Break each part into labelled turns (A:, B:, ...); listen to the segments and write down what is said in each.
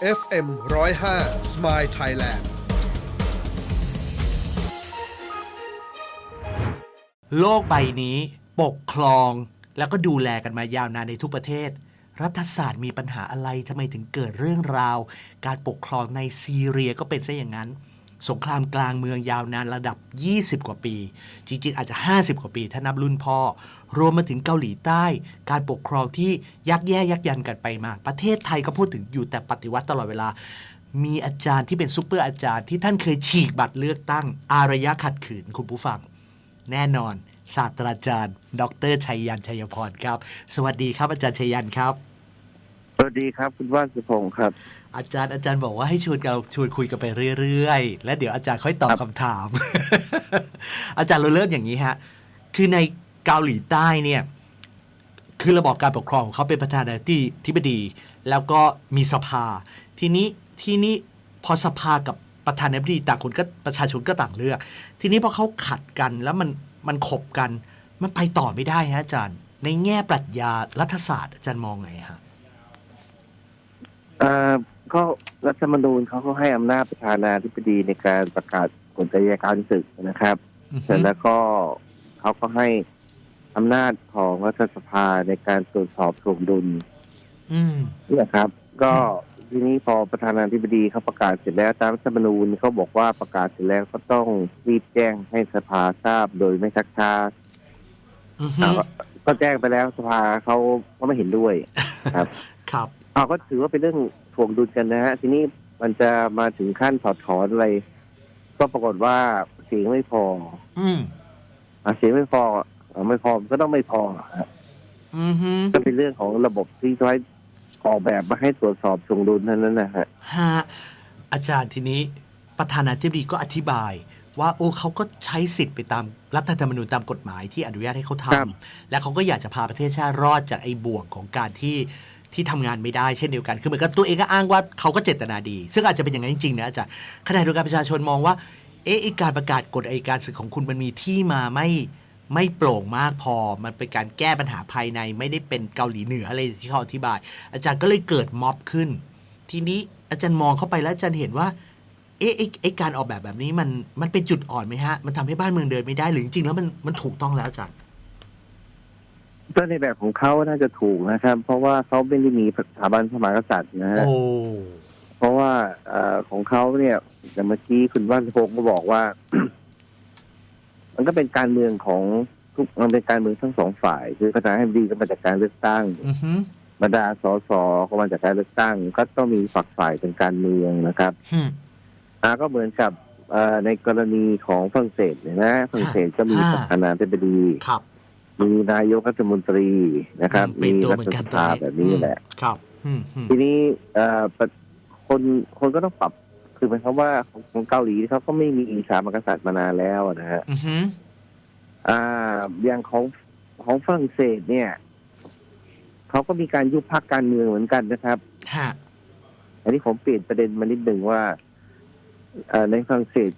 A: FM 105 Smile Thailand
B: โลกใบนี้ปกครองแล้วก็ดูแลกันมายาวนานในทุกประเทศ รัฐศาสตร์มีปัญหาอะไรทำไมถึงเกิดเรื่องราว การปกครองในซีเรียก็เป็นซะอย่างนั้น สงครามกลางเมืองยาวนานระดับ 20 กว่าปี จริง ๆ อาจจะ 50 กว่าปี ถ้านับรุ่นพ่อ รวมมาถึงเกาหลีใต้ การปกครองที่ยักแย่ยักยันกันไปมา ประเทศไทยก็พูดถึงอยู่แต่ปฏิวัติตลอดเวลา มีอาจารย์ที่เป็นซูเปอร์อาจารย์ที่ท่านเคยฉีกบัตรเลือกตั้ง อารยะขัดขืนคุณผู้ฟัง แน่นอน ศาสตราจารย์ ดรชัยยันชัยพรครับ สวัสดีครับอาจารย์ชัยยันครับ
C: สวัสดีครับคุณว่านสุพงศ์ครับ
B: อาจารย์อาจารย์บอกว่าให้ชวนเราชวนคุยกันไปเรื่อยๆ และเดี๋ยวอาจารย์ค่อยตอบ
C: ครับ
B: คำถาม อาจารย์เราเริ่มอย่างนี้ฮะ คือในเกาหลีใต้เนี่ย คือระบอบการปกครองของเขาเป็นประธานาธิบดี แล้วก็มีสภา ทีนี้ทีนี้พอสภากับประธานาธิบดีต่างคนก็ประชาชนก็ต่างเลือก ทีนี้พอเขาขัดกันแล้วมันมันขบกัน มันไปต่อไม่ได้ฮะอาจารย์ ในแง่ปรัชญารัฐศาสตร์อาจารย์มองไงฮะ
C: เอ่อ ก็รัฐธรรมนูญเขาก็ให้อำนาจประธานาธิบดีในการประกาศกฎอัยการศึกนะครับ
B: อือฮึ
C: เสร็จแล้วก็เขาก็ให้อำนาจของรัฐสภาในการตรวจสอบถ่วงดุล
B: อืม
C: เนี่ยครับ ก็ทีนี้พอประธานาธิบดีเขาประกาศเสร็จแล้วตามรัฐธรรมนูญเขาบอกว่าประกาศเสร็จแล้วก็ต้องรีบแจ้งให้สภาทราบโดยไม่ชักช้า
B: อือฮึ
C: อ่าก็แจ้งไปแล้วสภาเขาก็ไม่เห็นด้วยครับ
B: ครับ
C: เอาก็ถือว่าเป็นเรื่อง ถ่วงดุลกันนะฮะทีนี้มันจะมาถึงขั้นถอดถอนอะไร ก็ปรากฏว่าเสียงไม่พอ
B: อืม
C: อะเสียงไม่พออะไม่พอก็ต้องไม่พอฮะ
B: อือฮึ
C: ก็เป็นเรื่องของระบบที่ใช้ออกแบบมาให้ตรวจสอบถ่วงดุลเท่านั้นนะฮะ
B: ฮะอาจารย์ทีนี้ประธานาธิบดีก็อธิบาย ว่าโอ้เขาก็ใช้สิทธิ์ไปตามรัฐธรรมนูญตามกฎหมายที่อนุญาตให้เขาท
C: ครับำ
B: และเขาก็อยากจะพาประเทศชาติรอดจากไอ้บ่วงของการที่ ที่ทำงานไม่ได้เช่นเดียวกัน คือเหมือนกับตัวเองก็อ้างว่าเขาก็เจตนาดี ซึ่งอาจจะเป็นอย่างนั้นจริงๆนะอาจารย์ขณะเดียวกันประชาชนมองว่า เอ๊ะไอ้การประกาศกฎอัยการศึกของคุณมันมีที่มาไม่ไม่โปร่งมากพอ มันเป็นการแก้ปัญหาภายในไม่ได้เป็นเกาหลีเหนืออะไรที่เขาอธิบาย อาจารย์ก็เลยเกิดม็อบขึ้น ทีนี้อาจารย์มองเข้าไปแล้วอาจารย์เห็นว่า เอ๊ะไอ้ไอ้การออกแบบแบบนี้มันมันเป็นจุดอ่อนไหมฮะ มันทำให้บ้านเมืองเดินไม่ได้หรือจริงๆแล้วมันมันถูกต้องแล้วอาจารย์
C: ก็ในแบบของเขาน่าจะถูกนะครับ เพราะว่าเขาไม่ได้มีสถาบันพระมหากษัตริย์นะฮะ
B: โอ้
C: เพราะว่าเอ่อของเขาเนี่ยอย่างเมื่อกี้คุณว่านสุพงศ์ก็บอกว่า มันก็เป็นการเมืองของทุกมันเป็นการเมืองทั้งสองฝ่าย คือประธานาธิบดีก็มาจากการเลือกตั้ง
B: อือฮึ
C: บรรดาสสก็มาจากการเลือกตั้ง ก็ต้องมีฝักฝ่ายทางการเมืองนะครับ
B: ฮึ
C: อ่าก็เหมือนกับเอ่อในกรณีของฝรั่งเศสเนี่ยนะฝรั่งเศสก็มีประธานาธิบดี
B: ครับ
C: มีนายกรัฐมนตรีนะครับ
B: เป็
C: มี
B: นตัว
C: รั
B: เหมือ
C: ฐ
B: นกัน
C: ส
B: ตัว
C: ภา
B: นี้
C: แบบนี้แหละ
B: อืมครับอืมอืม
C: ทีนี้เอ่อปะคนคนก็ต้องปรับ คือหมายความว่าของของเกาหลีเขาก็ไม่มีสถาบันกษัตริย์มานานแล้วนะฮะ
B: อือฮึ
C: อ่าอย่างของของฝรั่งเศสเนี่ยเขาก็มีการยุบพักการเมืองเหมือนกันนะครับ
B: ฮะ
C: อันนี้ผมเปลี่ยนประเด็นมานิดหนึ่งว่าเอ่อในฝรั่งเศส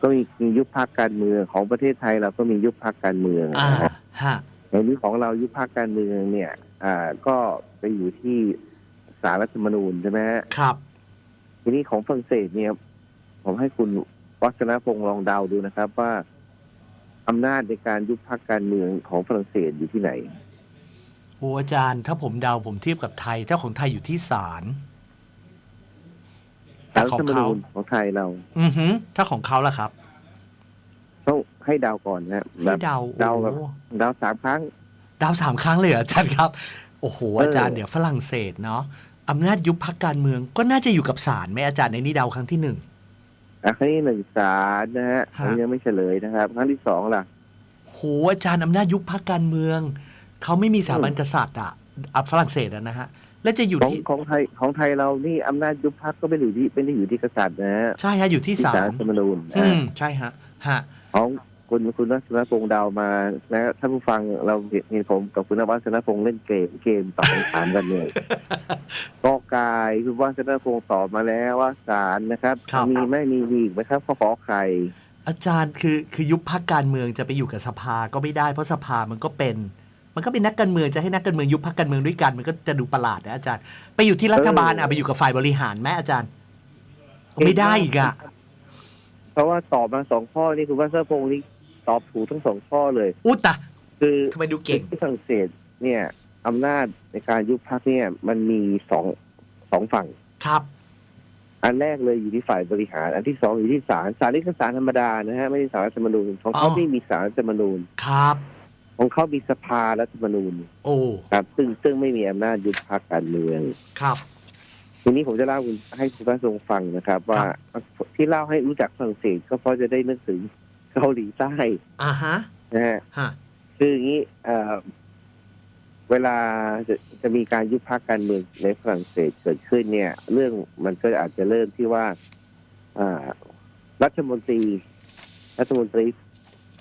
C: ก็มีมียุบพักการเมืองของประเทศไทยเราก็มียุบพักการเมือง
B: อ่า
C: นะฮะ
B: ฮะ
C: ในนี้ของเรายุบพักการเมืองเนี่ย อ่าก็ไปอยู่ที่สารรัฐธรรมนูญใช่ไหมฮะ
B: ครับ
C: ทีนี้ของฝรั่งเศสเนี่ย ผมให้คุณวัฒนพงศ์ลองเดาดูนะครับว่าอำนาจในการยุบพักการเมืองของฝรั่งเศสอยู่ที่ไหน
B: โอ้อาจารย์ ถ้าผมเดาผมเทียบกับไทย ถ้าของไทยอยู่ที่ศาล
C: สา
B: แต่
C: รรั
B: ข
C: ฐ
B: อ
C: ธรงรม
B: เขา
C: นูญของไทยเรา
B: อือฮึถ้าของเขาล่ะครับ
C: ต้องให้เดาก่อนนะแบ
B: ให้
C: บ
B: เดา
C: เดาแบบ
B: โอ้
C: เดาสามครั้ง
B: เดาสามครั้งเลยเหรออาจารย์ครับ โอ้โห
C: เอออ
B: อาจารย์เดี๋ยวฝรั่งเศสเนาะอำนาจยุบพักการเมืองก็น่าจะอยู่กับศาลไหมอาจารย์ในนี้เดาครั้งที่หนึ่ง
C: อะครั้งที่หนึ่งศาลนะฮะ
B: ฮะ
C: อันนี้ยังไม่เฉลยนะครับ ครั้งที่สองล่ะ
B: โหอาจารย์อำนาจยุบพักการเมืองเขาไม่มีสถาบันกษัตริย์อะอะฝรั่งเศสอะนะฮะ แล้วจะอยู่
C: ของ
B: ที่
C: ของไทยของไทยเรานี่อำนาจยุบพักก็ไม่ได้อยู่ที่ไม่ได้อยู่ที่กษัตริย์นะฮะ
B: ใช่ฮะอยู่ที่
C: ที่
B: ศา
C: ศาล
B: ล
C: รัฐธรรมนูญ
B: อื
C: นะ
B: มใช่ฮะฮะ
C: ของคุณคุณวัฒนพงศ์เดามานะท่านผู้ฟังเราเห็นเห็นผมกับคุณวัฒนพงศ์เล่นเกมเกมตอบคำถามกันเนี่ยกอกายคุณวัฒนพงศ์ตอบมาแล้วว่าศาลนะครับ
B: ครับ
C: มีไม่มีมีอีกไหมครับข้อขอไข่
B: อาจารย์คือคือยุบพักการเมืองจะไปอยู่กับสภาก็ไม่ได้เพราะสภามันก็เป็น มันก็เป็นนักการเมืองจะให้นักการเมืองยุบพักการเมืองด้วยกันมันก็จะดูประหลาดนะอาจารย์ ไปอยู่ที่รัฐบาล
C: เออ
B: อะไปอยู่กับฝ่ายบริหารไหมอาจารย์ไม่ได้อีกอะ
C: เพราะว่าตอบมาสองข้อนี่คุณวัชรพงศ์นี่ตอบถูกทั้งสองข้อเลย
B: อุยตะ
C: คือ
B: ทำไมดูเก่ง
C: ที่ฝรั่งเศสเนี่ยอำนาจในการยุบพักเนี่ย มันมีสองสองฝั่ง
B: ครับ
C: อันแรกเลยอยู่ที่ฝ่ายบริหาร อันที่สองอยู่ที่ศาลศาลนี่คือศาลธรรมดานะฮะไม่ใช่ศาลรัฐธรรมนูญของเขา
B: อ๋อ
C: ไม่มีศาลรัฐธรรมนูญ
B: ครับ
C: ของเขามีสภารัฐธรรมนูญ
B: โอ้
C: ครับ ซึ่งซึ่งไม่มีอำนาจยุบพักการเมือง
B: ครับ
C: ทีนี้ผมจะเล่าให้คุณพระทรงฟังนะครับ ว่าที่เล่าให้รู้จักฝรั่งเศสก็เพราะจะได้นึกถึงเกาหลีใต้
B: อ่าฮะ
C: นะฮะ
B: ฮะ
C: คืออย่างนี้เอ่อเวลาจะจะมีการยุบพักการเมืองในฝรั่งเศสเกิดขึ้นเนี่ย เรื่องมันก็อาจจะเริ่มที่ว่าอ่ารัฐมนตรี รัฐมนตรี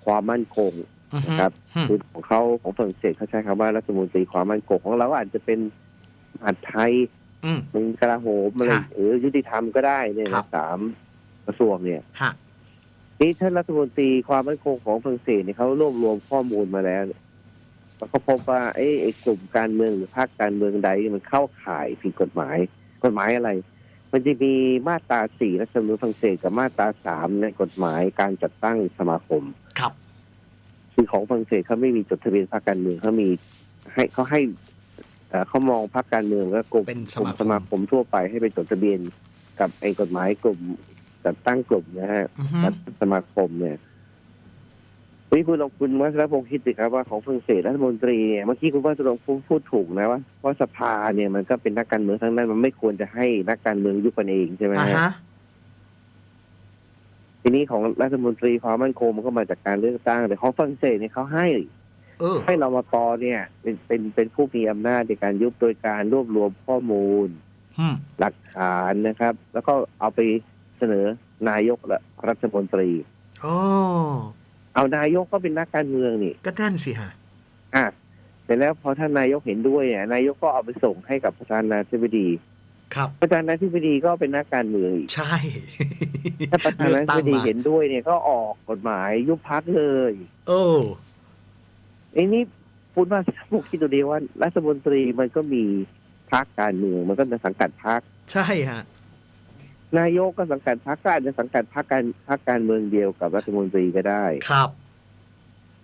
C: ความมั่นคง
B: อือฮึ
C: นะครับ
B: อืม
C: คือของเขาของฝรั่งเศสเขาใช้คำว่ารัฐมนตรีความมั่นคงของเราอาจจะเป็นมหาดไทย
B: อืม
C: เป็นกลาโหมอะไร
B: ค่ะ
C: หรือยุติธรรมก็ได้เนี่ย
B: ครั
C: นะ
B: บ
C: สามกระทรวงเนี่ย
B: ฮะ
C: นี่ท่านรัฐมนตรีความมั่นคงของฝรั่งเศสเนี่ยเขารวบรวมข้อมูลมาแล้วเนี่ยแล้วก็พบว่าไอ้ไอ้กลุ่มการเมืองหรือภาคการเมืองใดมันเข้าข่ายผิดกฎหมาย กฎหมายอะไร มันจะมีมาตราสี่รัฐธรรมนูญฝรั่งเศสกับมาตราสามในกฎหมายการจัดตั้งสมาคม
B: ครับ
C: คือของฝรั่งเศสเขาไม่มีจดทะเบียนพรรคการเมืองเขามีให้เขาให้เอ่อเขามองพรรคการเมืองและกลุ่ม
B: เป็นส
C: กลุ่
B: มามค
C: ส
B: ม
C: มาคมทั่วไปให้ไปจดทะเบียนกับไอ้กฎหมายกลุ่มจัดตั้งกลุ่มนะฮะ
B: อือฮึ
C: จัดตั้งสมาคมเนี่ยนี่คุณลองคุณวัชรพงศ์คิดสิครับว่าของฝรั่งเศสรัฐมนตรีเนี่ยเมื่อกี้คุณวัชรพงศ์พูดถูกนะว่าเพราะสภาเนี่ยมันก็เป็นนักการเมืองทั้งนั้นมันไม่ควรจะให้นักการเมืองยุบกันเองใช่ไหม
B: อ่า
C: ฮะ
B: ฮะ
C: ทีนี้ของรัฐมนตรีความมั่นคงมันก็มาจากการเลือกตั้ง แต่ของฝรั่งเศสเนี่ยเขาให้
B: เออ
C: ให้รมตเนี่ยเป็นเป็นเป็นผู้มีอำนาจในการยุบโดยการรวบรวมข้อมูล
B: อืม
C: หลักฐานนะครับ แล้วก็เอาไปเสนอนายกและรัฐมนตรี
B: โอ้
C: เอานายกก็เป็นนักการเมืองนี่
B: ก็นั่นสิฮะ
C: อะเสร็จแล้วพอท่านนายกเห็นด้วยเนี่ยนายกก็เอาไปส่งให้กับประธานาธิบดี
B: ครับ
C: ประธานาธิบดีก็เป็นนักการเมืองอีก
B: ใช่
C: ถ้าประธานาธิบดี
B: ลือกตั้งมา
C: เห็นด้วยเนี่ยก็ออกกฎหมายยุบพักเลย
B: โอ้
C: ไอ้นี่พูดว่าพวกคิดตัวเดียวว่ารัฐมนตรีมันก็มีพักการเมืองมันก็จะสังกัดพัก
B: ใช่ฮะ
C: นายกก็สังกัดพรรคก็อาจจะสังกัดพรรคการพรรคการเมืองเดียวกับรัฐมนตรีก็ได้
B: ครับ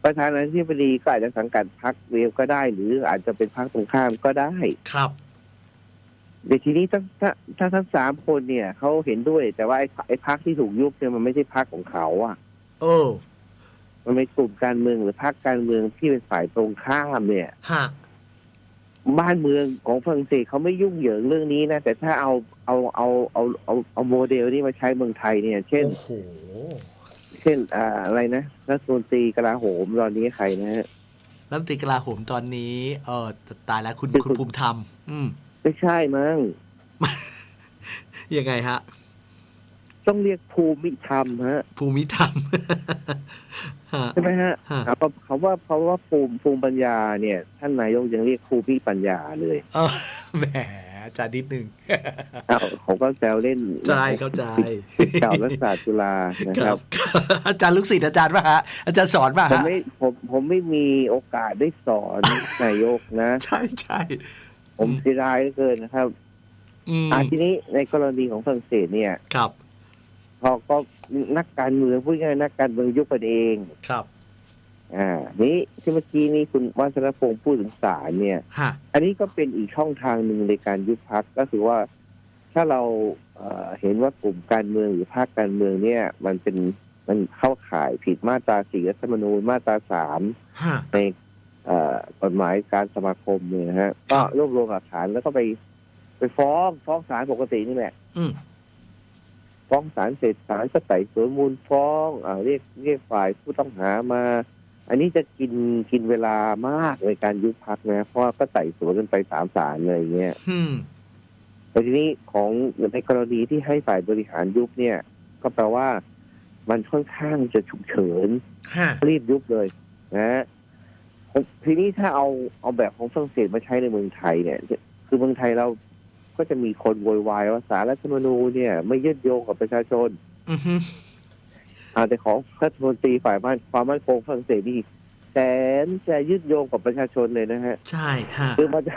C: ประธานาธิบดีก็อาจจะสังกัดพรรคเดียวก็ได้ หรืออาจจะเป็นพรรคตรงข้ามก็ได้
B: ครับ
C: เดี๋ยวทีนี้ถ้าถ้าถ้าทั้งสามคนเนี่ยเขาเห็นด้วย แต่ว่าไอ้ไอ้พรรคที่ถูกยุบเนี่ยมันไม่ใช่พรรคของเขาอะ
B: โอ้
C: มันเป็นกลุ่มการเมืองหรือพรรคการเมืองที่เป็นฝ่ายตรงข้ามเนี่ย
B: ฮะ
C: บ้านเมืองของฝรั่งเศสเขาไม่ยุ่งเหยิงเรื่องนี้นะ แต่ถ้าเอาเอาเอาเอาเอาเอาโมเดลนี้มาใช้เมืองไทยเนี่ย เช่น
B: โอ้โห
C: เช่นอ่าอะไรนะรัฐมนตรีกลาโหมตอนนี้ใครนะฮะ
B: รัฐมนตรีกลาโหมตอนนี้ เออตายแล้วคุณ
C: คือ
B: คุณ
C: คุณ
B: ภูมิธรรม อืม
C: ไม่ใช่มั้ง
B: ยังไงฮะ
C: ต้องเรียกภูมิธรรมฮะ
B: ภูมิธรรมฮะ
C: ใช่ไหมฮะ
B: ฮะ
C: อ่าเพราะเขาว่าเพราะว่าภูมิภูมิปัญญาเนี่ย ท่านนายกยังเรียกภูมิปัญญาเลย
B: เออแหมอาจารย์นิดนึง
C: อ้าวผมก็แซวเล่น
B: ใช่เข้าใจ
C: เก่ารัฐศาสตร์จุฬานะ
B: ค
C: ค
B: รั
C: รั
B: บบอาจารย์ลูกศิษย์อาจารย์ป่ะฮะอาจารย์สอนป่ะ
C: ผม
B: ฮะ
C: ไม่ผมผมไม่มีโอกาสได้สอนนายกนะ
B: ใช่ใช่
C: ผมเสียดายเหลือเกินนะครับ
B: อืม
C: อ่าทีนี้ในกรณีของฝรั่งเศสเนี่ย
B: ครับ
C: พอก็นักการเมืองพูดง่ายๆนักการเมืองยุบกันเอง
B: ครับ
C: อ่า นี้ที่เมื่อกี้นี้คุณวัชรพงศ์พูดถึงศาลเนี่ย
B: ฮะ
C: อันนี้ก็เป็นอีกช่องทางหนึ่งในการยุบพักก็คือว่าถ้าเราเอ่อเห็นว่ากลุ่มการเมืองหรือภาคการเมืองเนี่ย มันเป็นมันเข้าข่ายผิดมาตราสี่รัฐธรรมนูญมาตราสาม
B: ฮะ
C: ในเอ่อ กฎหมายการสมาคมเนี่ยนะฮะก็รวบรวมหลักฐานแล้วก็ไป ไปฟ้องฟ้องศาลปกตินี่แหละ
B: อืม
C: ฟ้องศาลเสร็จศาลก็ไต่สวนมูลฟ้องอ่าเรียกเรียกฝ่ายผู้ต้องหามา อันนี้จะกินกินเวลามากในการยุบพักนะเพราะว่าก็ไต่สวนกันไปสามศาลอะไรอย่างเงี้ย
B: อืม
C: แต่ทีนี้ของในกรณีที่ให้ฝ่ายบริหารยุบเนี่ย ก็แปลว่ามันค่อนข้างจะฉุกเฉิน
B: ฮะ
C: รีบยุบเลย นะฮะผม ทีนี้ถ้าเอาเอาแบบของฝรั่งเศสมาใช้ในเมืองไทยเนี่ย คือเมืองไทยเราก็จะมีคนโวยวายว่าสารรัฐธรรมนูญเนี่ย ไม่ยึดโยงกับประชาชน
B: อือฮึ
C: อาแต่ของรัฐมนตรีฝ่ายบ้านความมั่นคงฝรั่งเศสนี่แสนจะยึดโยงกับประชาชนเลยนะฮะ
B: ใช่ฮะ
C: คือมันจะ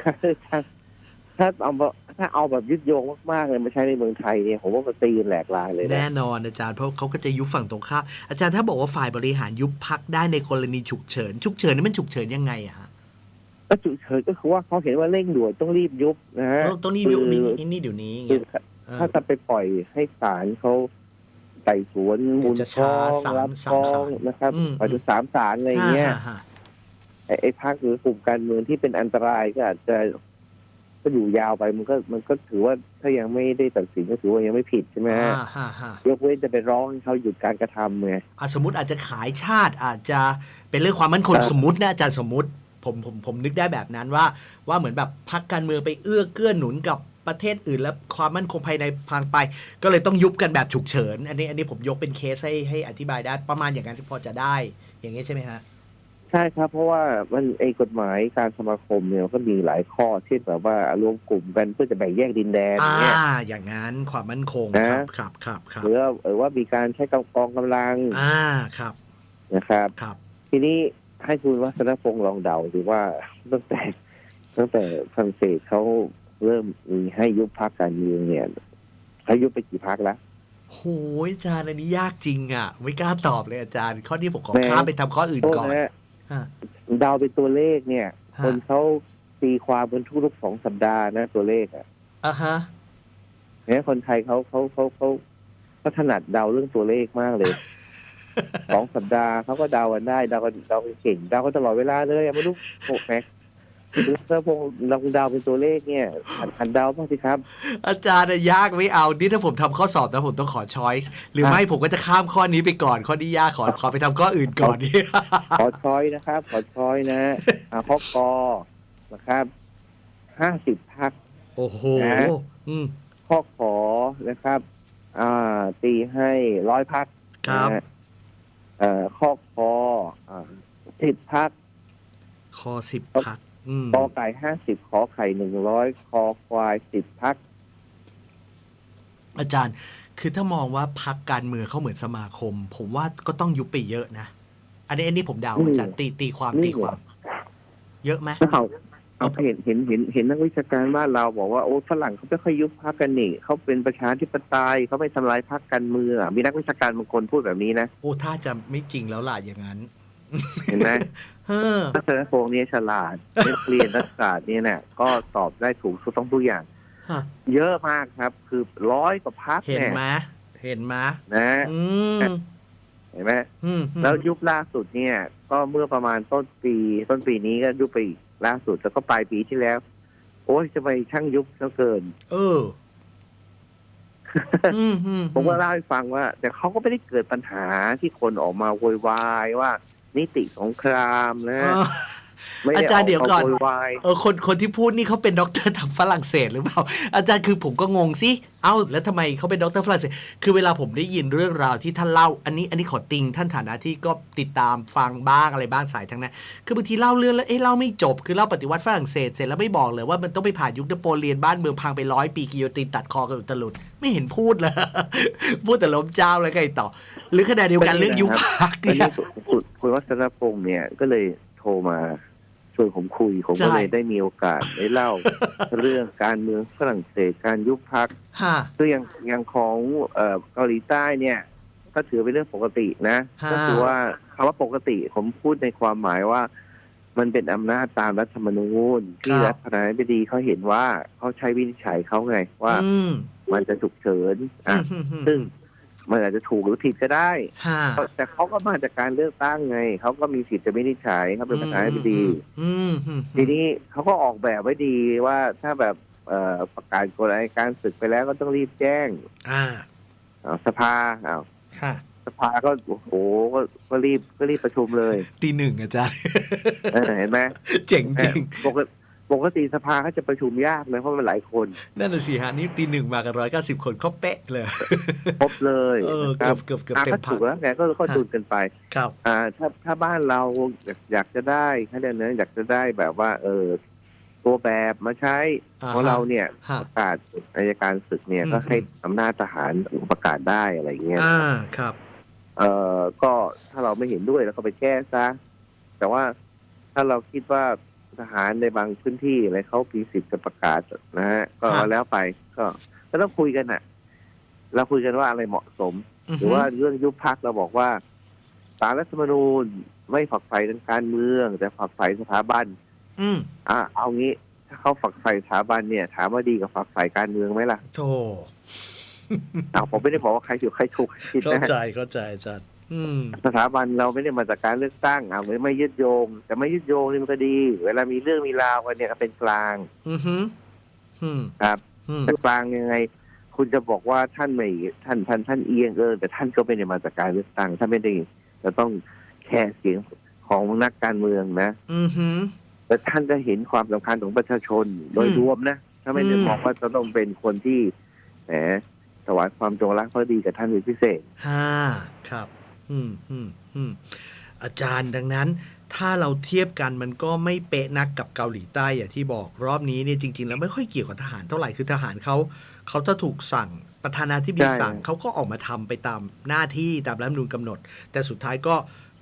C: ถ้าเอาแบบ ถ้าเอาแบบยึดโยงมากๆเลยมาใช้ในเมืองไทยเนี่ยผมว่ามันตีกันแหลกลายเลยนะ
B: แน่นอนอาจารย์เพราะเขาก็จะยุบฝั่งตรงข้ามอาจารย์ถ้าบอกว่าฝ่ายบริหารยุบพักได้ในกรณีฉุกเฉินฉุกเฉินนี่มันฉุกเฉินยังไงอะฮะ
C: ก็จุดเฉินก็คือว่าเขาเห็นว่าเร่งด่วนต้องรีบยุบนะฮะ
B: ต้องต้องนี่ยุบนี่นี่นี่เดี๋ยวนี้อย่าง
C: คื
B: เงี้
C: อย
B: เออ
C: ถ้าจะไปปล่อยให้ศาลเขาไต่สวนมูล
B: จะ
C: ฟ้
B: ช้า
C: อง
B: สาม
C: รับ
B: สาม
C: ฟ้อ
B: ศางล
C: นะครับ
B: อืม
C: ไปถึงสามศาลอะไรเงี้ย
B: ฮะฮะ
C: ไอ้ไอ้พรรคหรือกลุ่มการเมืองที่เป็นอันตรายก็อาจจะ ก็อยู่ยาวไปมันก็มันก็ถือว่าถ้ายังไม่ได้ตัดสินก็ถือว่ายังไม่ผิดใช่ไหมฮะ
B: อ่าฮะฮะ
C: ยกเว้นจะไปร้องให้เขาหยุดการกระทำไง
B: อะสมมติอาจจะขายชาติอาจจะเป็นเรื่องความมั่นคง
C: ครับ
B: สมมตินะอาจารย์สมมติผมผมผมนึกได้แบบนั้นว่า ว่าเหมือนแบบพักการเมืองไปเอื้อเกื้อหนุนกับประเทศอื่น แล้วความมั่นคงภายในพังไป ก็เลยต้องยุบกันแบบฉุกเฉิน อันนี้อันนี้ผมยกเป็นเคสให้ให้อธิบายได้ประมาณอย่างนั้นพอจะได้ อย่างนี้ใช่ไหมฮะ
C: ใช่ครับ เพราะว่ามันไอ้กฎหมายการสมาคมเนี่ยมันก็มีหลายข้อเช่นแบบว่ารวมกลุ่มกันเพื่อจะแบ่งแยกดินแดนอ
B: อ่า
C: ย่างเงี้ย
B: อย่างนั้นความมั่นคง
C: นะ
B: ครับครับครับครับ
C: หรือว่าหรือว่ามีการใช้กองกำลัง
B: อ่าครับ
C: นะครับ
B: ครับ
C: ทีนี้ให้คุณวัฒนพงศ์ลองเดาดูว่าตั้งแต่ ตั้งแต่ฝรั่งเศสเขาเริ่มมีให้ยุบพักการเมืองเนี่ยเขายุบไปกี่พักแล้ว
B: โหยอาจารย์อันนี้ยากจริงอะ ไม่กล้าตอบเลยอาจารย์ ข้อนี้ผมขอ
C: แหม
B: ข้ามไปทำข้ออื่น
C: โทษ
B: ก่อน
C: นะฮะ
B: ฮะ
C: เดาเป็นตัวเลขเนี่ย
B: ฮะ
C: คนเขาตีความกันทุกๆสองสัปดาห์นะตัวเลขอะ
B: อะฮะ
C: เนี่ยคนไทยเขาเขาเขาเขาเขาถนัดเดาเรื่องตัวเลขมากเลย สองสัปดาห์เขาก็เดากันได้เดากันเดากันเก่งเดากันตลอดเวลาเลยอะไม่รู้โอ้แม็ก ถ้าพงลองเดาเป็นตัวเลขเนี่ยหันหันเดาบ้างสิครับ
B: อาจารย์อะยากไม่เอานี่ถ้าผมทำข้อสอบนะผมต้องขอช้อยส์หรือไม่ผมก็จะข้ามข้อนี้ไปก่อน ข้อนี้ยากขอขอไปทำข้ออื่นก่อนนี่
C: ขอช้อยนะครับ ขอช้อยนะอ่าข้อกอนะครับห้าสิบพัก
B: โอ้โห
C: นะ
B: อืม
C: ข้อขอนะครับ อ่า ตีให้ร้อยพัก
B: ครับ
C: นะฮะเอ่อข้อคออ่าสิบพัก
B: ข้อสิบพัก อืม
C: กอไก่ห้าสิบขอไข่หนึ่งร้อยคอควายสิบพัก
B: อาจารย์ คือถ้ามองว่าพักการเมืองเขาเหมือนสมาคม ผมว่าก็ต้องยุบไปเยอะนะ อันนี้อันนี้ผมเดา
C: นี่
B: อาจารย์ตีตีความ
C: นี่
B: ตีความ เยอะไหม
C: เอาเอาเห็นเห็นเห็นเห็นนักวิชาการบ้านเราบอกว่าโอ้ฝรั่งเขาไม่ค่อยยุบพักกันนี่เขาเป็นประชาธิปไตยเขาไม่ทำลายพักการเมืองมีนักวิชาการบางคนพูดแบบนี้นะ
B: โอ้ถ้าจะไม่จริงแล้วล่ะอย่างนั้น
C: เห็นไหม
B: เออ
C: นักเรียนพวกนี้ฉลาดนักเรียนรัฐศาสตร์เนี่ยเนี่ยก็ตอบได้ถูกทุกต้องทุกอย่าง
B: ฮะ
C: เยอะมากครับ คือร้อยกว่าพัก
B: เห็น
C: เนี่ย
B: ไหมเห็นไหม
C: นะ
B: อืม
C: เห็นไหม
B: อืม
C: แล้วยุบล่าสุดเนี่ย ก็เมื่อประมาณต้นปี ต้นปีนี้ก็ยุบไปอีกล่าสุดแล้วก็ปลายปีที่แล้ว โอ้ยจะไปช่างยุบแล้วเกิน
B: เอออืมอืม
C: ผมก็เล่าให้ฟังว่า แต่เขาก็ไม่ได้เกิดปัญหาที่คนออกมาโวยวายว่า นิติสงครามนะ
B: เออ
C: ไม่ได้
B: อาจารย์เดี๋ยวก่อน
C: กมาโวยวาย
B: เออคนคนที่พูดนี่เขาเป็นด็อกเตอร์ทางฝรั่งเศสหรือเปล่า อาจารย์คือผมก็งงสิเอ้า แล้วทำไมเขาเป็นด็อกเตอร์ฝรั่งเศส คือเวลาผมได้ยินเรื่องราวที่ท่านเล่า อันนี้อันนี้ขอติงท่านฐานะที่ก็ติดตามฟังบ้างอะไรบ้างสายทั้งนั้น คือบางทีเล่าเรื่องแล้วเอ๊ะเล่าไม่จบ คือเล่าปฏิวัติฝรั่งเศสเสร็จแล้วไม่บอกเลยว่ามันต้องไปผ่านยุคนโปเลียนบ้านเมืองพังไปร้อยปีกิโยตินตัดคอกันอุตลุดไม่เห็นพูดเลยพูดแต่ล้มเจ้าแล้วไงต่อ หรือขณะเดียวกันเรื่องยุบพัก
C: อัน
B: เนี่
C: นี้
B: ย
C: คุณคุณวัฒนพงศ์เนี่ยก็เลยโทรมาชวนผมคุยผมก็
B: ใช่
C: เลยได้มีโอกาสได้เล่า เรื่องการเมืองฝรั่งเศสการยุบพัก
B: ฮะ
C: คืออย่างอย่างของเอ่อเกาหลีใต้เนี่ย ก็ถือเป็นเรื่องปกตินะ
B: ฮะ
C: ก็คือว่าคำว่าปกติผมพูดในความหมายว่า มันเป็นอำนาจตามรัฐธรรมนูญที่รัฐประธานาธิบดีเขาเห็นว่าเขาใช้วินิจฉัยเขาไงว่า
B: อืม
C: มันจะฉุกเฉินอะ
B: อืมอืม
C: ซึ่ง มันอาจจะถูกหรือผิดก็ได้
B: ฮะ
C: แต่เขาก็มาจากการเลือกตั้งไง เขาก็มีสิทธิ์จะวินิจฉัยเขาเป็นประธานาธิบดี
B: อืมอืม
C: ทีนี้เขาก็ออกแบบไว้ดีว่าถ้าแบบเอ่อประกาศกฎอัยการศึกไปแล้วก็ต้องรีบแจ้ง
B: อ่า
C: อ้าวสภาอ้าว
B: ค่ะ
C: สภาก็โอ้โหก็ก็รีบก็รีบประชุมเลย
B: ตีหนึ่งอาจารย์
C: เออเห็นไหม
B: เจ๋งจริง
C: ปกติ ปกติสภาเขาจะประชุมยากเลยเพราะมันหลายคน
B: นั่นน่ะสิฮะนี่ตีหนึ่งมากันร้อยเก้าสิบคนเขาเป๊ะเลย
C: ครบเลย
B: เออ
C: นะค
B: เกื
C: รั
B: อ
C: บบ
B: เกือบเกือบ
C: อะ
B: เต็
C: ก็
B: มพั
C: ถู
B: ก
C: กแล้วไงก็ก็ดุลกันไป
B: ครับ
C: อ่า ถ้าถ้าบ้านเราอยากอยากจะได้เขาเรียกนะอยากจะได้แบบว่า เออตัวแบบมาใช้
B: อ่าฮะ
C: ของเราเนี่ย
B: ฮะ
C: ประกาศอายการศึกเนี่ย
B: อืม
C: ก็ให้อำนาจทหารประกาศได้อะไรอย่างเงี้ย
B: อ่าครับ
C: เออก็ถ้าเราไม่เห็นด้วยแล้วก็ไปแก้ซะแต่ว่าถ้าเราคิดว่า ทหารในบางพื้นที่อะไรเขามีสิทธิ์จะประกาศนะฮะก็
B: ครับ
C: แล้วไปก็ก็ต้องคุยกันน่ะ เราคุยกันว่าอะไรเหมาะสม หรือว่าเรื่องยุบพักเราบอกว่าสารรัฐธรรมนูญไม่ฝักใฝ่ทางการเมือง แต่ฝักใฝ่สถาบัน
B: อืม
C: อะเอางี้ ถ้าเขาฝักใฝ่สถาบันเนี่ย ถามว่าดีกับฝักใฝ่การเมืองไหมล่ะ
B: โธ
C: อะผมไม่ได้บอกว่าใครถูกใครถูกใครผิด
B: เข้า
C: นะ
B: ใจเข้าใจอาจารย์อืม
C: สถาบันเราไม่ได้มาจากการเลือกตั้งอะไม่ไม่ยึดโยง แต่ไม่ยึดโยงนี่มันก็ดี เวลามีเรื่องมีราวกันเนี่ยก็เป็นกลาง
B: อือหืออืม
C: ครับ
B: อืม
C: แต่กลางยังไง คุณจะบอกว่าท่านไม่ท่านท่านท่านเอียงเออแต่ท่านก็ไม่ได้มาจากการเลือกตั้งท่านไม่ได้จะต้องแค่เสียงของนักการเมืองนะ
B: อือหือ
C: แต่ท่านจะเห็นความสำคัญของประชาชนโดย
B: อืม
C: รวมนะถ้าไม่ได้
B: อืม
C: มองว่าจะต้องเป็นคนที่แหมถวายความจงรักภักดีกับท่านเป็นพิเศษ
B: ห้าครับ อืมอืมอืมอาจารย์ดังนั้น ถ้าเราเทียบกันมันก็ไม่เป๊ะนักกับเกาหลีใต้อย่างที่บอกรอบนี้เนี่ยจริง ๆ แล้วไม่ค่อยเกี่ยวกับทหารเท่าไหร่คือทหารเขาเขาถ้าถูกสั่งประธานาธิบดี
C: ใช่
B: สั่งเขาก็ออกมาทำไปตามหน้าที่ตามรัฐธรรมนูญกำหนด แต่สุดท้ายก็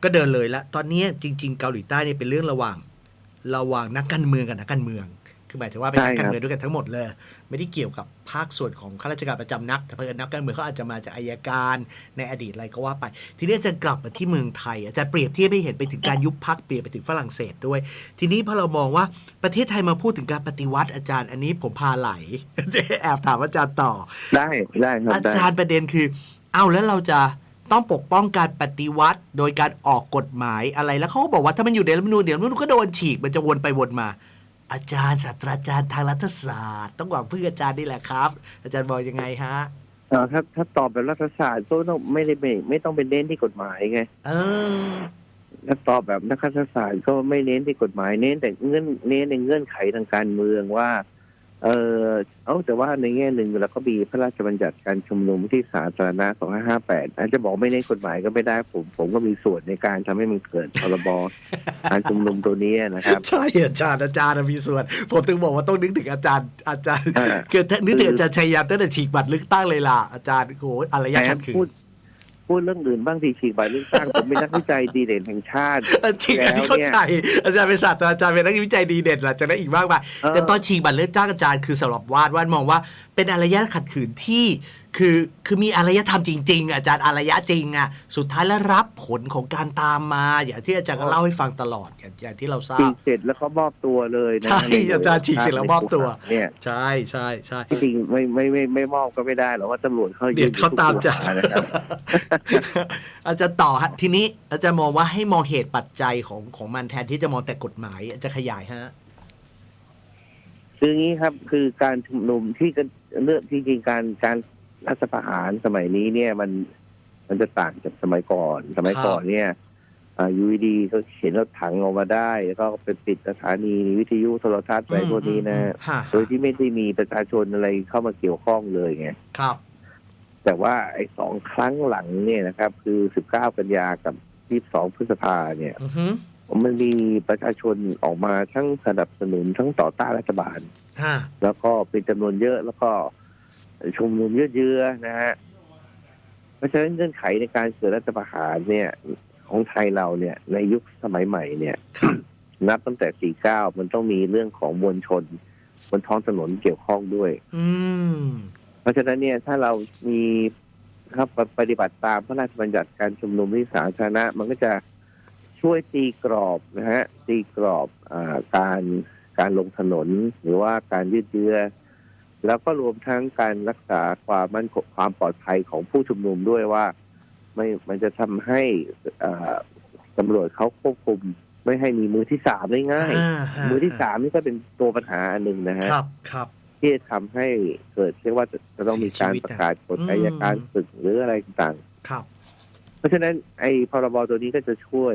B: ก็เดินเลยละตอนนี้จริง ๆ เกาหลีใต้เนี่ยเป็นเรื่องระหว่าง ระหว่างนักการเมืองกับนักการเมือง คือหมายถึงว่าเป็นนักการเมืองด้วยกันทั้งหมดเลย ไม่ได้เกี่ยวกับภาคส่วนของข้าราชการประจำนัก แต่เพื่อนนักการเมืองเขาอาจจะมาจากอายการในอดีตอะไรก็ว่าไป ทีนี้อาจารย์กลับมาที่เมืองไทย อาจารย์เปรียบเทียบให้เห็นไปถึงการยุบพักเปรียบไปถึงฝรั่งเศสด้วย ทีนี้พอเรามองว่าประเทศไทยมาพูดถึงการปฏิวัติอาจารย์ อันนี้ผมพาไหลแอบถามอาจารย์ต่อ
C: ได้ได้ครับ
B: อา
C: ได้
B: จารย์ประเด็นคือ เอาแล้วเราจะต้องปกป้องการปฏิวัติ โดยการออกกฎหมายอะไรแล้วเขาก็บอกว่าถ้ามันอยู่ในรัฐธรรมนูญเดี๋ยวรัฐธรรมนูญก็โดนฉีกมันจะวนไปวนมา อาจารย์ศาสตราจารย์ทางรัฐศาสตร์ ต้องหวังพึ่งอาจารย์นี่แหละครับ อาจารย์บอกยังไงฮะ
C: เอ่อถ้าถ้าตอบแบบรัฐศาสตร์ก็ต้องไม่ได้ไม่ไม่ต้องเป็นเน้นที่กฎหมายไง
B: เออ
C: ถ้าตอบแบบนักรัฐศาสตร์ก็ไม่เน้นที่กฎหมายเน้นแต่เงื่อนเน้นในเงื่อนไขทางการเมืองว่า เออเอาแต่ว่าในแง่หนึ่งเราก็มีพระราชบัญญัติการชุมนุมที่สาธารณะ2558อาจจะบอกไม่เน้นกฎหมายก็ไม่ได้ผม ผมก็มีส่วนในการทำให้มันเกิดพรบการชุมนุมตัวนี้นะครับ
B: ใช่อาจารย์อาจารย์มีส่วน ผมถึงบอกว่าต้องนึกถึงอาจารย์อาจารย์
C: อ่า
B: คือถ้านึกถึงอาจารย์ชัยยามตั้งแต่ฉีกบัตรเลือกตั้งเลยล่ะอาจารย์โอ้โหอารยะ
C: แต่
B: ขัดขืน
C: พูด พูดเรื่องอื่นบ้างทีฉีกบัตรเลือกตั้งผมเป็นนักวิจัยดีเด่นแห่งชาติ
B: เออฉีกอันนี้เข้าใจอาจารย์เป็นศาสตราจารย์เป็นนักวิจัยดีเด่นหลังจากนั้นอีกมากมาย
C: เออ
B: แต่ตอนฉีกบัตรเลือกตั้งอาจารย์คือสำหรับวาดวาดมองว่า เป็นอารยะขัดขืนที่ คือคือมีอารยธรรมจริง ๆ อาจารย์อารยะจริงอะสุดท้ายแล้วรับผลของการตามมา อย่างที่อาจารย์ก็เล่าให้ฟังตลอดอย่างอย่างที่เราทรา
C: ฉี
B: บ
C: กเสร็จแล้วเขามอบตัวเลยนะ
B: ใช่อาจารย์ฉีกเสร็จแล้วมอบตัว
C: เนี่ย
B: ใช่ใช่ใช่
C: ที่จริงไม่ไม่ไม่ไม่มอบก็ไม่ได้หรอกว่าตำรวจเขา
B: เดี๋ยวเขาตามจับ
C: ทุกตัวนะครับ
B: อาจารย์ต่อฮะทีนี้อาจารย์มองว่าให้มองเหตุปัจจัยของของมันแทนที่จะมองแต่กฎหมายอาจจะขยายฮะ
C: คืออย่างนี้ครับคือการชุมนุมที่กันเรื่องที่จริงการการ รัฐประหารสมัยนี้เนี่ยมันมันจะต่างจากสมัยก่อน สมัยก่อนเนี่ยอยูดีก็เข็นรถถังออกมาได้ แล้วก็ไปปิดสถานีวิทยุโทรทัศน์อะไรพวกนี้นะ
B: ฮะ
C: โดยที่ไม่ได้มีประชาชนอะไรเข้ามาเกี่ยวข้องเลยไง
B: ครับ
C: แต่ว่าไอ้สองครั้งหลังเนี่ยนะครับ คือ19กันยากับ22พฤษภาเนี่ย
B: อือฮึ
C: มันมีประชาชนออกมาทั้งสนับสนุนทั้งต่อต้านรัฐบาล
B: ฮะ
C: แล้วก็เป็นจำนวนเยอะแล้วก็ ชุมนุมเยอะๆนะฮะเพราะฉะนั้นเงื่อนไขในการเกิดรัฐประหารเนี่ย ของไทยเราเนี่ย ในยุคสมัยใหม่เนี่ย
B: ครับ
C: นับตั้งแต่ 49 มันต้องมีเรื่องของมวลชนบนท้องถนนเกี่ยวข้องด้วย
B: อืม
C: เพราะฉะนั้นเนี่ยถ้าเรามีครับปฏิบัติตามพระราชบัญญัติการชุมนุมที่สาธารณะ มันก็จะช่วยตีกรอบนะฮะตีกรอบอาการการลงถนนหรือว่าการยืดเยื้อ แล้วก็รวมทั้งการรักษาความมั่นคงความปลอดภัยของผู้ชุมนุมด้วยว่า ไม่มันจะทำให้อ่าตำรวจเขาควบคุม ไม่ให้มีมือที่สามได้ง่าย
B: อ่าฮะ
C: มือที่สามนี่ก็เป็นตัวปัญหาอันหนึ่งนะฮะ
B: ครับครับ
C: ที่จะทำให้เกิดเรียกว่าจะจะต้องมีการประกาศกฎ
B: อืม
C: อายการศึกหรืออะไรต่าง
B: ครับ
C: ๆเพราะฉะนั้นไอ้พรบตัวนี้ก็จะช่วย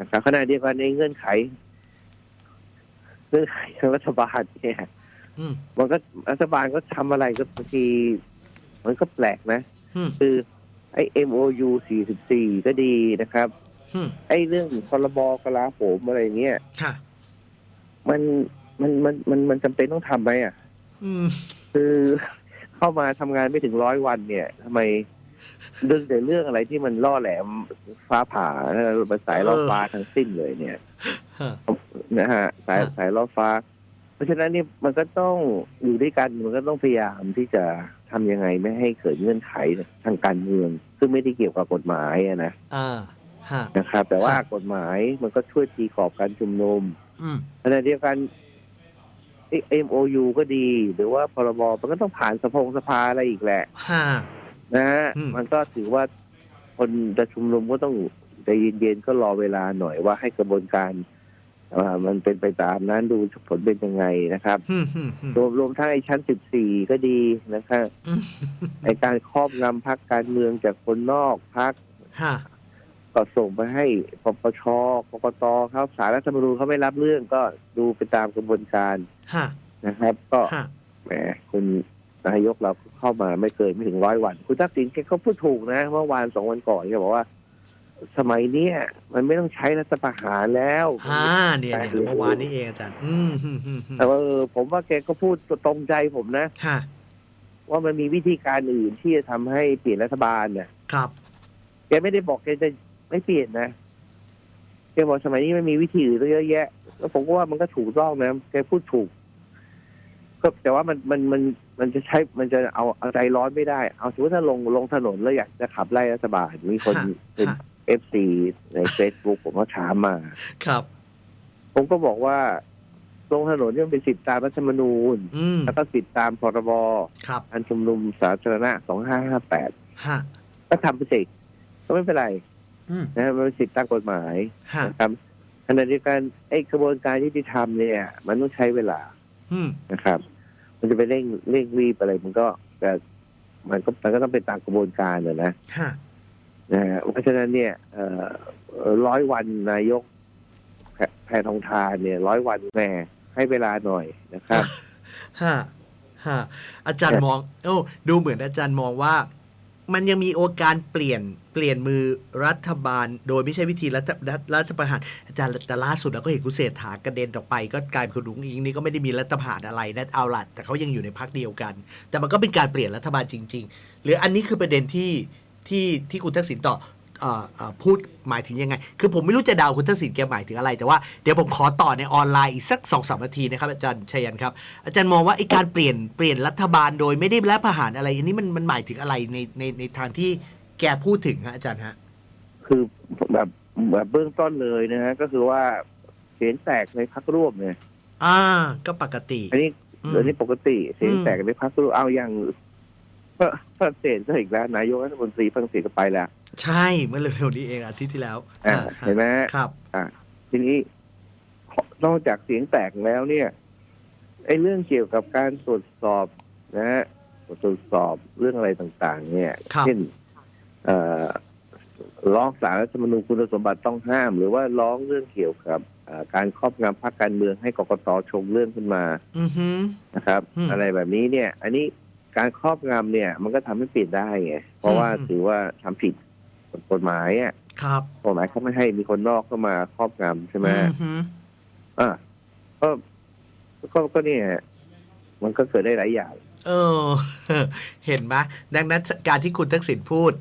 C: นะครับขณะเดียวกันในเงื่อนไข เงื่อนไขทางรัฐบาลเนี่ย
B: อืม
C: มันก็รัฐบาลก็ทำอะไรก็บางทีมันก็แปลกนะ
B: อืม
C: คือไอ้ MOU 44 ก็ดีนะครับ
B: อืม
C: ไอ้เรื่องพรบกลาโหมอะไรเงี้ย
B: ค่ะ
C: มันมันมันมันมันจำเป็นต้องทำไหมอะ
B: อืม
C: คือเข้ามาทำงานไม่ถึงร้อยวันเนี่ยทำไมดึงแต่เรื่องอะไรที่มันล่อแหลมฟ้าผ่าเป็นสายล่อฟ้าทั้งสิ้นเลยเนี่ย
B: ฮะ
C: นะฮะสาย
B: ฮะ
C: สายล่อฟ้าเพ ราะฉะนั้นเนี่ยมันก็ต้องอยู่ด้วยกันมันก็ต้องพยายามที่จะทำยังไงไม่ให้เกิดเงื่อนไขทางการเมือง ซึ่งไม่ได้เกี่ยวกับกฎหมายอะนะ
B: อ่าฮะ
C: นะครับ แต่ว่า
B: ฮะ
C: กฎหมายมันก็ช่วยตีกรอบการชุมนุม
B: อืม
C: ขณะเดียวกันเอ็มโอยูก็ดี หรือว่าพรบมันก็ต้องผ่านสภงสภาอะไรอีกแหละ
B: ฮะ
C: นะฮะ
B: อืม
C: มันก็ถือว่าคนจะชุมนุมก็ต้องใจเย็นๆก็รอเวลาหน่อยว่าให้กระบวนการ เอ่อมันเป็นไปตามนั้นดูผลเป็นยังไงนะครับ
B: ฮึมฮึมฮึม
C: รวมรวมทั้งไอ้ชั้น14ก็ดีนะครับ
B: อืม
C: ไอ้การครอบงำพักการเมืองจากคนนอกพัก
B: ฮะ
C: ก็ส่งไปให้ปปชกกตครับสารรัฐธรรมนูญเขาไม่รับเรื่องก็ดูไปตามกระบวนการ
B: ฮะ
C: นะครับ ก็
B: ฮะ
C: แหมคุณนายกเราเข้ามาไม่เกินไม่ถึงร้อยวัน คุณทักษิณแกก็พูดถูกนะเมื่อวานสองวันก่อนแกบอกว่า สมัยเนี้ยมันไม่ต้องใช้รัฐประหารแล้ว
B: อ่าเนี่ยเนี่ยเมื่อวานนี้เองอาจารย์ อืมฮึมฮึมฮึม
C: แต่ว่าเออผมว่าแกก็พูดตรงใจผมนะ
B: ฮะ
C: ว่ามันมีวิธีการอื่นที่จะทำให้เปลี่ยนรัฐบาลเนี่ย
B: ครับ
C: แกไม่ได้บอกแกจะไม่เปลี่ยนนะแกบอกสมัยนี้มันมีวิธีอื่นตั้งเยอะแยะ แล้วผมก็ว่ามันก็ถูกต้องนะแกพูดถูก ก็แต่ว่ามันมันมันมันจะใช้มันจะเอาเอาใจร้อนไม่ได้ เอาสมมติถ้าลงลงถนนแล้วอยากจะขับไล่รัฐบาลมีคน
B: ฮะ
C: เป็น
B: ฮะ
C: เอฟซีในเฟซบุ๊กผมก็ถามมา
B: ครับ
C: ผมก็บอกว่าลงถนนเนี่ยมันเป็นสิทธิตามรัฐธรรมนูญ
B: อืม
C: แล้วก็สิทธิตามพรบ
B: ครับ
C: การชุมนุมสาธารณะ 2558
B: ฮะ
C: ก็ทำไปสิก็ไม่เป็นไร
B: อืม
C: นะมันเป็นสิทธิตามกฎหมาย
B: ฮะ
C: นะครับขณะเดียวกันไอ้กระบวนการยุติธรรมเนี่ย มันต้องใช้เวลา
B: อืม
C: นะครับ มันจะไปเร่งเร่งรีบอะไร มันก็แต่มันก็มันก็ต้องเป็นตามกระบวนการนะนะ
B: ฮะ
C: นะฮะเพราะฉะนั้นเนี่ยร้อยวันนายกแพแพทองทานเนี่ยร้อยวันแม่ให้เวลาหน่อยนะครับ
B: ฮะฮะอาจารย์มอง โอ้ดูเหมือนอาจารย์มองว่า มันยังมีโอกาสเปลี่ยนเปลี่ยนมือรัฐบาล โดยไม่ใช่วิธีรัฐรัฐรัฐประหารอาจารย์แต่ล่าสุดเราก็เห็นคุณเศรษฐากระเด็นออกไป ก็กลายเป็นคุณลุงอิงนี่ก็ไม่ได้มีรัฐประหารอะไรนะเอาละแต่เขายังอยู่ในพักเดียวกัน แต่มันก็เป็นการเปลี่ยนรัฐบาลจริง ๆ หรืออันนี้คือประเด็นที่ ที่ที่คุณทักษิณต่อเอ่อเอ่อพูดหมายถึงยังไง คือผมไม่รู้จะเดาคุณทักษิณแกหมายถึงอะไร แต่ว่าเดี๋ยวผมขอต่อในออนไลน์อีกสักสองสามนาทีนะครับอาจารย์ชัยยันครับ อาจารย์มองว่าไอ้การเปลี่ยนเปลี่ยนรัฐบาลโดยไม่ได้รัฐประหารอะไร อันนี้มันมันหมายถึงอะไรในในในทางที่แกพูดถึงฮะอาจารย์ฮะ
C: คือแบบแบบเบื้องต้นเลยนะฮะก็คือว่าเสียงแตกในพักร่วมเนี่ย
B: อ่า ก็ปกติ
C: อันนี้
B: อืม
C: เดี๋ยวนี้ปกติเสียง
B: อืม
C: แตกในพักร่วมเอาอย่าง ฝรั่งเศสก็อีกแล้วนายกรัฐมนตรีฝรั่งเศสก็ไปแล้ว
B: ใช่เมื่อเร็วๆนี้เองอาทิตย์ที่แล้ว
C: อ่า
B: อ่าฮะ
C: เห็นไหม
B: ครับ
C: ทีนี้นอกจากเสียงแตกแล้วเนี่ยไอ้เรื่องเกี่ยวกับการตรวจสอบนะฮะตรวจสอบเรื่องอะไรต่างๆ เนี่ย
B: ครับ
C: เช่นเอ่อร้องสารรัฐธรรมนูญคุณสมบัติต้องห้าม หรือว่าร้องเรื่องเกี่ยวกับเอ่อการครอบงำพรรคการเมืองให้กกตชงเรื่องขึ้นมา
B: อือฮึ
C: นะครับ
B: อืม
C: อะไรแบบนี้เนี่ย อันนี้ การครอบงำเนี่ย มันก็ทำให้เปลี่ยนได้ไงเพราะว่า
B: อืม
C: ถือว่าทำผิดกฎหมายอะ
B: ครับ
C: กฎหมายเขาไม่ให้มีคนนอกเข้ามาครอบงำใช่ไหม
B: อือฮึ
C: อ่าก็ก็ก็เนี่ยมันก็เกิดได้หลายอย่าง
B: เออ เห็นไหมดังนั้นการที่คุณทักษิณพูด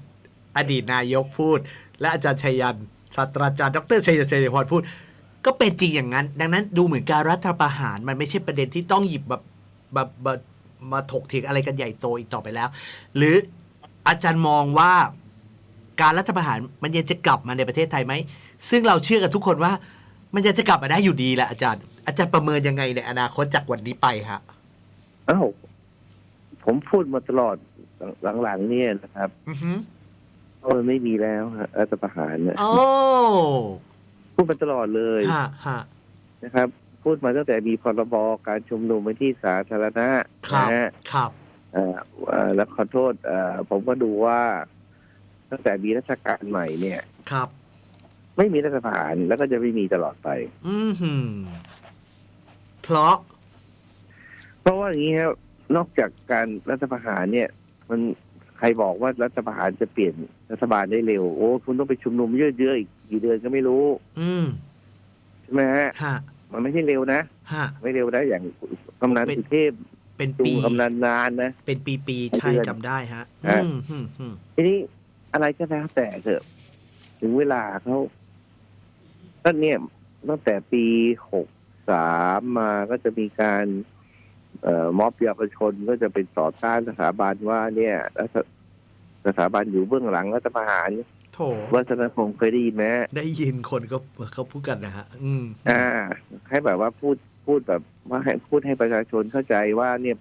B: อดีตนายกพูด และอาจารย์ชัยยันศาสตราจารย์ดรชัยยันชัยพรพูด ก็เป็นจริงอย่างนั้น ดังนั้นดูเหมือนการรัฐประหารมันไม่ใช่ประเด็นที่ต้องหยิบแบบแบบแบบ มาถกเถียงอะไรกันใหญ่โตอีกต่อไปแล้ว หรืออาจารย์มองว่าการรัฐประหารมันยังจะกลับมาในประเทศไทยไหม ซึ่งเราเชื่อกันทุกคนว่า มันยังจะกลับมาได้อยู่ดีแหละอาจารย์ อาจารย์ประเมินยังไงในอนาคตจากวันนี้ไปฮะ
C: อ้าวผมพูดมาตลอดหลังๆเนี่ยนะครับ
B: อือฮึ
C: ว่ามันไม่มีแล้วฮะรัฐประหารเนี่ย
B: โอ้
C: พูดมาตลอดเลย
B: ฮะฮะ
C: นะครับ พูดมาตั้งแต่มีพรบการชุมนุมในที่สาธารณะ
B: ครับ
C: นะฮะ
B: ครับ
C: เอ่อเอ่อแล้วขอโทษเอ่อผมก็ดูว่า ตั้งแต่มีรัชกาลใหม่เนี่ย
B: ครับ
C: ไม่มีรัฐประหารแล้วก็จะไม่มีตลอดไป
B: อือหือเพราะ
C: เพราะว่าอย่างนี้ครับนอกจากการรัฐประหารเนี่ย มันใครบอกว่ารัฐประหารจะเปลี่ยนรัฐบาลได้เร็ว โอ้ คุณต้องไปชุมนุมเยอะๆอีกกี่เดือนก็ไม่รู้
B: อืม
C: ใช่ไหมฮะ
B: ฮะ
C: มันไม่ใช่เร็วนะ
B: ฮะ
C: ไม่เร็วนะอย่างกำนัน
B: เป็น
C: สุเทพ
B: เป็น
C: ดู
B: ปี
C: กำนันนานนะ
B: เป็นปีปีๆ
C: เป็น
B: ใช่
C: เดือน
B: จำได้ฮะ
C: ฮะ
B: อืมอืมอืม
C: ทีนี้อะไรก็แล้วแต่เถอะ ถึงเวลาเขาตั้งเนี่ยตั้งแต่ปีหกสามมาก็จะมีการ เอ่อม็อบเยาวชนก็จะเป็นต่อต้านสถาบันว่า เนี่ยรัฐสถาบันอยู่เบื้องหลังรัฐประหาร
B: โถ
C: วัฒนพงศ์เคยได้ยินไหม
B: ได้ยินคนก็เขาพูดกันนะฮะ อืม
C: อ่า ให้แบบว่าพูดพูดแบบว่าให้พูดให้ประชาชนเข้าใจว่าเนี่ย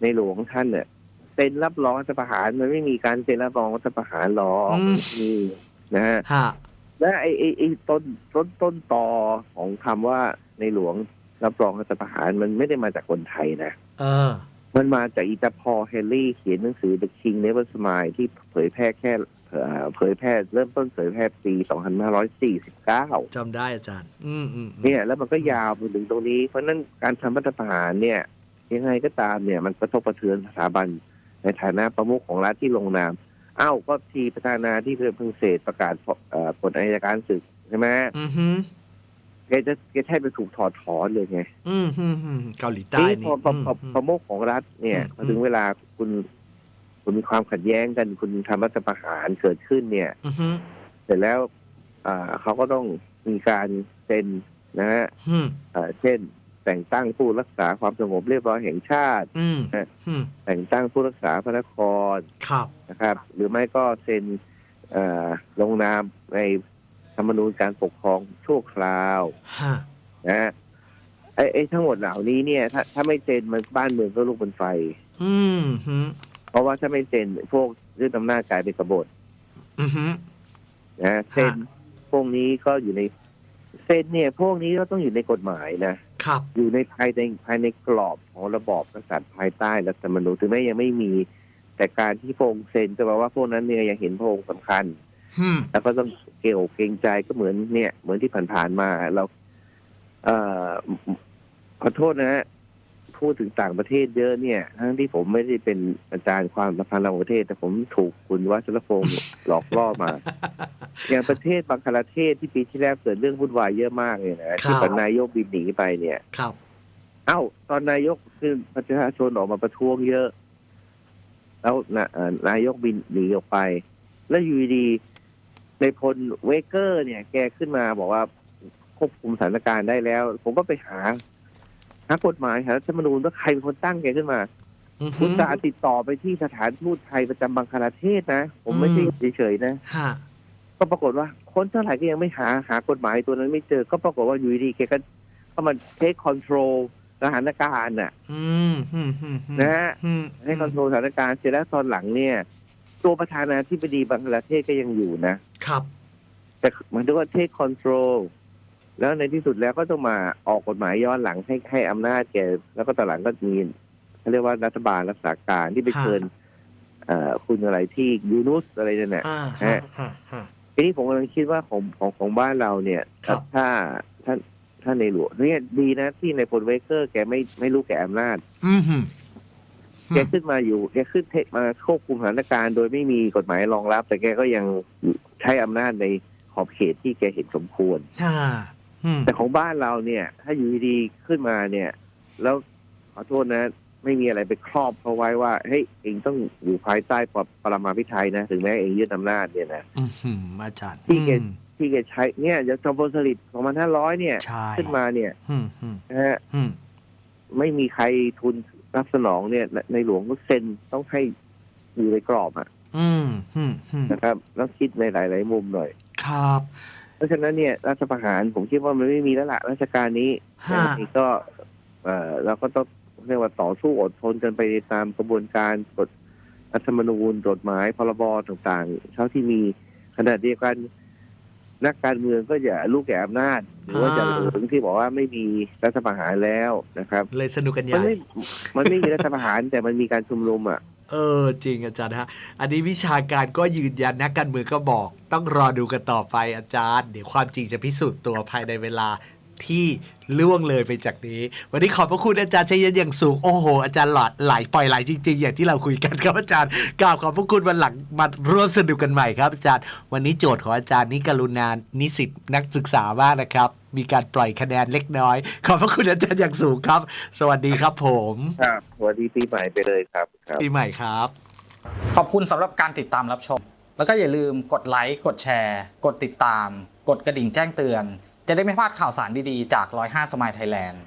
C: ในหลวงท่านเนี่ยเซ็นรับรองรัฐประหารมันไม่มีการเซ็นรับรองรัฐประหารหรอก
B: อืม
C: มีนะฮะ
B: ฮะ
C: และไอ้ไอ้ไอ้ต้นต้นต้นตอของคำว่าในหลวงรับรองรัฐประหารมันไม่ได้มาจากคนไทยนะ
B: เออ
C: มันมาจากอีตาพอลเฮนรี่เขียนหนังสือ The King Never Smile ที่เผยแพร่แค่ เอ่อเผยแพร่เริ่มต้นเผยแพร่ปี 2549
B: จำได้อาจารย์ อืมอืมอืม
C: เนี่ยแล้วมันก็ยาวไปถึงตรงนี้ เพราะฉะนั้นการทำรัฐประหารเนี่ย ยังไงก็ตามเนี่ย มันกระทบกระเทือนสถาบันในฐานะประมุขของรัฐที่ลงนามเอ้าก็ทีประธานาที่เพิ่งเพิ่งเศษประกาศเอ่อผลอายการศึกใช่ไหม
B: อืมฮึ
C: แกจะแกแทบจะถูกถอดถอนเลยไง
B: อืมฮึอืมเกาหลีใต้
C: ทีนี้
B: นี่
C: พอพอพอ
B: อืม
C: ประมุขของรัฐเนี่ย
B: อืม
C: พอถึงเวลาคุณ คุณมีความขัดแย้งกัน คุณทำรัฐประหารเกิดขึ้นเนี่ย
B: อืมฮึ
C: เสร็จแล้วอ่าเขาก็ต้องมีการเซ็นนะฮะ
B: อืม
C: อ่าเช่น แต่งตั้งผู้รักษาความสงบเรียบร้อยแห่งชาติ
B: อืมอืม
C: แต่งตั้งผู้รักษาพระนคร
B: ครับ
C: นะครับ หรือไม่ก็เซ็นเอ่อลงนามในธรรมนูญการปกครองชั่วคราว
B: ฮะ
C: นะฮะไอ้ไอ้ทั้งหมดเหล่านี้เนี่ย ถ้าถ้าไม่เซ็นมันบ้านเมืองก็ลุกเป็นไฟ
B: อืมฮึ
C: เพ ราะว่าถ้าไม่เซ็นพวกยึดอำนาจกลายเป็นกบฏ
B: อืมฮึ
C: นะฮะเซ็นพวกนี้ก็อยู่ในเซ็นเนี่ย พวกนี้ก็ต้องอยู่ในกฎหมายนะ
B: ครับ
C: อยู่ในภายในภายในกรอบของระบอบกษัตริย์ภายใต้รัฐธรรมนูญถึงแม้ยังไม่มี แต่การที่พระองค์เซ็นจะแปลว่าพวกนั้นเนี่ยยังเห็นพระองค์สำคัญ
B: อืม
C: แล้วก็ต้องเกลียวเกรงใจก็เหมือนเนี่ย เหมือนที่ผ่านๆมาเรา เอ่อขอโทษนะฮะ พูดถึงต่างประเทศเยอะเนี่ย ทั้งที่ผมไม่ได้เป็นอาจารย์ความสัมพันธ์ระหว่างประเทศ แต่ผมถูกคุณวัชรพงศ์หลอกล่อมา อย่างประเทศบังคลาเทศที่ปีที่แล้วเกิดเรื่องวุ่นวายเยอะมากเลยนะที่ปนายกบินหนีไปเนี่ย
B: ครับ
C: เอ้า ตอนนายกคือประชาชนออกมาประท้วงเยอะ แล้วนะเอ่อนายกบินหนีออกไป แล้วอยู่ดีๆในพลเวเกอร์ เนี่ย แกขึ้นมาบอกว่าควบคุมสถานการณ์ได้แล้ว ผมก็ไปหา หากฎหมายหารัฐธรรมนูญว่าใครเป็นคนตั้งแกขึ้นมา
B: อืมฮึ
C: คุณตาห์ติดต่อไปที่สถานทูตไทยประจำบังคลาเทศนะ ผมไม่ใช่เฉยๆนะ
B: ฮะ
C: ก็ปรากฏว่าคนเท่าไหร่ก็ยังไม่หาหากฎหมายตัวนั้นไม่เจอ ก็ปรากฏว่าอยู่ดีๆแกก็เข้ามาเทคคอนโทรลสถานการณ์น่ะ
B: อืมอืมอืมอืม
C: นะฮะ
B: อืม
C: ให้คอนโทรลสถานการณ์เสร็จแล้วตอนหลังเนี่ย ตัวประธานาธิบดีบังคลาเทศก็ยังอยู่นะ
B: ครับ
C: แต่หมายถึงว่าเทคคอนโทรล แล้วในที่สุดแล้วก็ต้องมาออกกฎหมายย้อนหลังให้ให้อำนาจแกแล้วก็ตอนหลังก็มีเขาเรียกว่ารัฐบาลรักษาการที่ไปเชิญเอ่อคุณอะไรที่ยูนุสอะไรนั่นแหละ
B: อ่า
C: ฮะ
B: ฮะฮะฮะ
C: ทีนี้ผมกำลังคิดว่าของของของบ้านเราเนี่ย
B: ครับ
C: ถ้าถ้าถ้าในหลวงเนี่ยดีนะที่ในพลเวเกอร์แกไม่ไม่รู้แก่อำนาจ
B: อืมฮึ
C: แกขึ้นมาอยู่แกขึ้นเทคมาควบคุมสถานการณ์โดยไม่มีกฎหมายรองรับ แต่แกก็ยังใช้อำนาจในขอบเขตที่แกเห็นสมควร
B: อ่าอืม
C: แต่ของบ้านเราเนี่ย ถ้าอยู่ดีๆขึ้นมาเนี่ย แล้วขอโทษนะ ไม่มีอะไรไปครอบเขาไว้ว่าเฮ้ยเองต้องอยู่ภายใต้ปรมาภิไธยนะ ถึงแม้เองยึดอำนาจเนี่ยนะ
B: อืมฮึอาจารย์
C: ที่เกณฑ์
B: อืม
C: ที่แกใช้เนี่ยจะจอมพลสฤษดิ์สองพันห้าร้อยเนี่ย
B: ใช่
C: ขึ้นมาเนี่ย
B: อืมอืม
C: นะฮะ
B: อืม
C: ไม่มีใครทุนรับสนองเนี่ย ในหลวงก็เซ็นต้องให้อยู่ในกรอบอะ
B: อืมอืมอืม
C: นะครับต้องคิดในหลาย ๆ มุมหน่อย
B: ครับ
C: เพราะฉะนั้นเนี่ยรัฐประหารผมคิดว่ามันไม่มีแล้วล่ะราชการนี้
B: ฮะ
C: ยังไงก็เอ่อเราก็ต้องเรียกว่าต่อสู้อดทนกันไปตามกระบวนการกฎรัฐธรรมนูญกฎหมายพรบต่างๆ เท่าที่มีขณะเดียวกัน นักการเมืองก็อย่าลูกแก่อำนาจหรือว่าจะหลงที่บอกว่าไม่มีรัฐประหารแล้วนะครับ
B: เลยสนุกกันให
C: มัน
B: ญ่
C: ไม่ มันไม่มีรัฐประหารแต่มันมีการชุมนุมอะ
B: เออจริงอาจารย์ฮะ อันนี้วิชาการก็ยืนยันนักการเมืองก็บอก ต้องรอดูกันต่อไปอาจารย์ เดี๋ยวความจริงจะพิสูจน์ตัวภายในเวลาที่ล่วงเลยไปจากนี้ วันนี้ขอบพระคุณอาจารย์ชัยยันอย่างสูง โอ้โห อาจารย์หลอดไหลปล่อยไหลจริง ๆ อย่างที่เราคุยกันครับอาจารย์กราบขอบพระคุณวันหลังมาร่วมสนุกกันใหม่ครับอาจารย์ วันนี้โจทย์ของอาจารย์นี่กรุณานิสิตนักศึกษามากนะครับ มีการปล่อยคะแนนเล็กน้อย ขอบพระคุณอาจารย์อย่างสูงครับ สวัสดีครับผม
C: ครับสวัสดีปีใหม่ไปเลยครับครับ
B: ปีใหม่ครับ
D: ขอบคุณสำหรับการติดตามรับชม แล้วก็อย่าลืมกดไลค์กดแชร์ กดติดตาม กดกระดิ่งแจ้งเตือน จะได้ไม่พลาดข่าวสารดีๆจาก 105 สมายไทยแลนด์